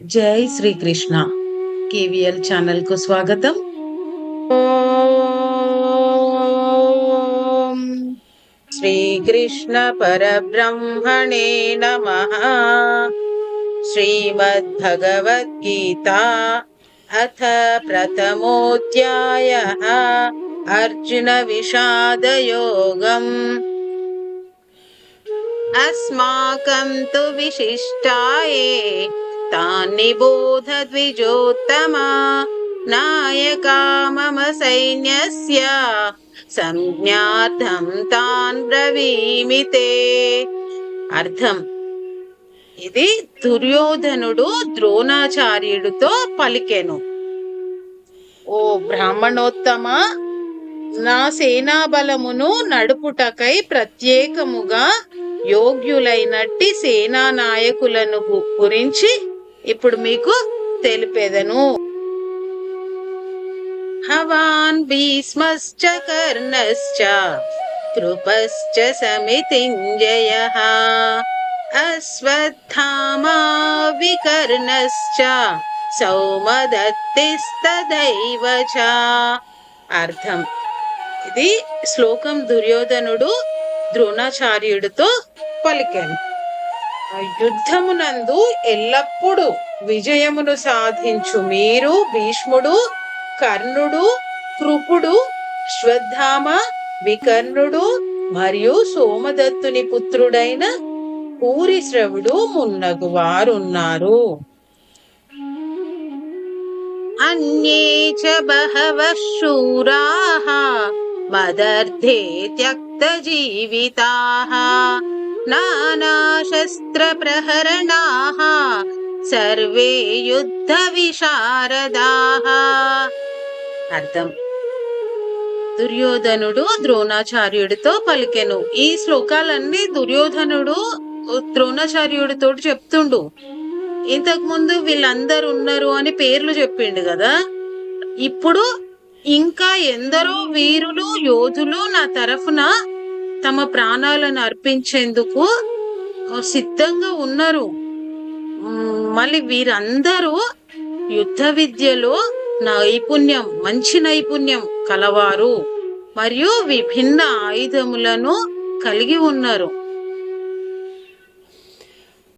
జై Srikrishna KVL channel కు స్వాగతం ఓం శ్రీకృష్ణ పరబ్రహ్మణే నమ శ్రీమద్భగవద్గీత అథ ప్రథమోధ్యాయ అర్జున విషాదయోగం अस्माकं तु विशिष्टाये तान्निबोध द्विजोत्तमा नायका मम सैन्यस्य సంజ్ఞార్థం తాన్ బ్రవీమితే అర్థం ఇది దుర్యోధనుడు ద్రోణాచార్యుడితో పలికెను ఓ బ్రాహ్మణోత్తమ నా సేనాబలమును నడుపుటకై ప్రత్యేకముగా యోగ్యులైనట్టి సేనా నాయకులను గు- గురించి ఇప్పుడు మీకు తెలిపేదను. హవాన్ భీష్మశ్చ కర్ణశ్చ కృపశ్చ సమితింజయ అశ్వత్థామా వికర్ణశ్చ సౌమదత్తిస్తదైవ చ అర్థం. ఇది శ్లోకం దుర్యోధనుడు ద్రోణాచార్యుడితో పలికాను. యుద్ధమునందు ఎల్లప్పుడూ విజయమును సాధించు మీరు భీష్ముడు కర్ణుడు కృపుడు శ్వత్థామ వికర్ణుడు మరియు సోమదత్తుని పుత్రుడైన పూరిశ్రవుడు మున్నగు వారున్నారు. అన్యే చ బహవः శూరాः మదర్థే త్యక్తజీవితాः నానాశస్త్రప్రహరణాः సర్వే యుద్ధ విశారదా అర్థం. దుర్యోధనుడు ద్రోణాచార్యుడితో పలికెను. ఈ శ్లోకాలన్నీ దుర్యోధనుడు ద్రోణాచార్యుడితో చెప్తుండు. ఇంతకు ముందు వీళ్ళందరూ ఉన్నారు అని పేర్లు చెప్పిండు కదా. ఇప్పుడు ఇంకా ఎందరో వీరులు యోధులు నా తరఫున తమ ప్రాణాలను అర్పించేందుకు సిద్ధంగా ఉన్నారు. మళ్ళీ వీరందరూ యుద్ధ విద్యలో నైపుణ్యం మంచి నైపుణ్యం కలవారు. మరియు విభిన్న ఆయుధములను కలిగి ఉన్నారు.